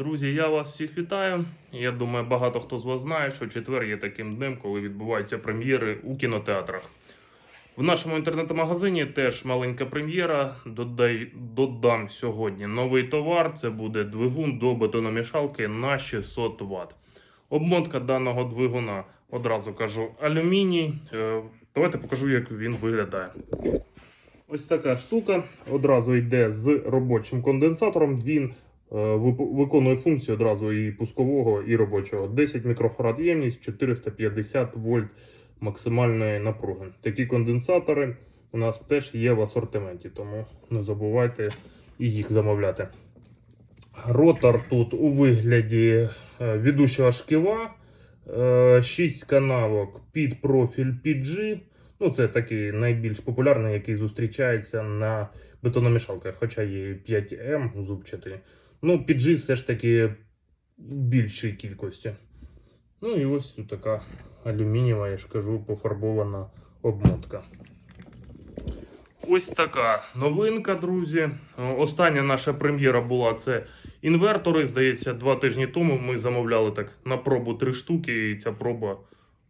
Друзі, я вас всіх вітаю. Я думаю, багато хто з вас знає, що четвер є таким днем, коли відбуваються прем'єри у кінотеатрах. В нашому інтернет-магазині теж маленька прем'єра. Додай, додам сьогодні новий товар. Це буде двигун до бетономішалки на 600 Вт. Обмотка даного двигуна одразу кажу алюміній. Е, Давайте покажу, як він виглядає. Ось така штука одразу йде з робочим конденсатором. Він виконує функцію одразу і пускового, і робочого. 10 мікрофарад ємність, 450 вольт максимальної напруги. Такі конденсатори у нас теж є в асортименті, тому не забувайте їх замовляти. Ротор тут у вигляді е, ведучого шківа, 6 канавок під профіль PG. Ну, це такий найбільш популярний, який зустрічається на бетономішалках, хоча є 5М зубчатий. Ну, PG все ж таки в більшій кількості. Ну і ось тут така алюмінієва, я ж кажу, пофарбована обмотка. Ось така новинка, друзі. Остання наша прем'єра була це інвертори. Здається, два тижні тому ми замовляли так на пробу три штуки, і ця проба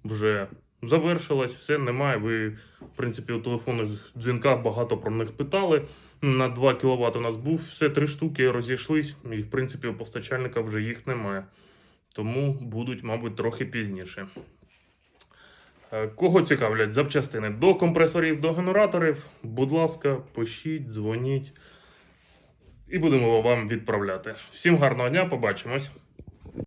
вже завершилась. Все немає. Ви, принципі, у телефонних дзвінках багато про них питали. На 2 кВт у нас був все три штуки розійшлись, і в принципі у постачальника вже їх немає. Тому будуть, мабуть, трохи пізніше. Е, Кого цікавлять запчастини до компресорів, до генераторів, будь ласка, пишіть, дзвоніть і будемо вам відправляти. Всім гарного дня, побачимось!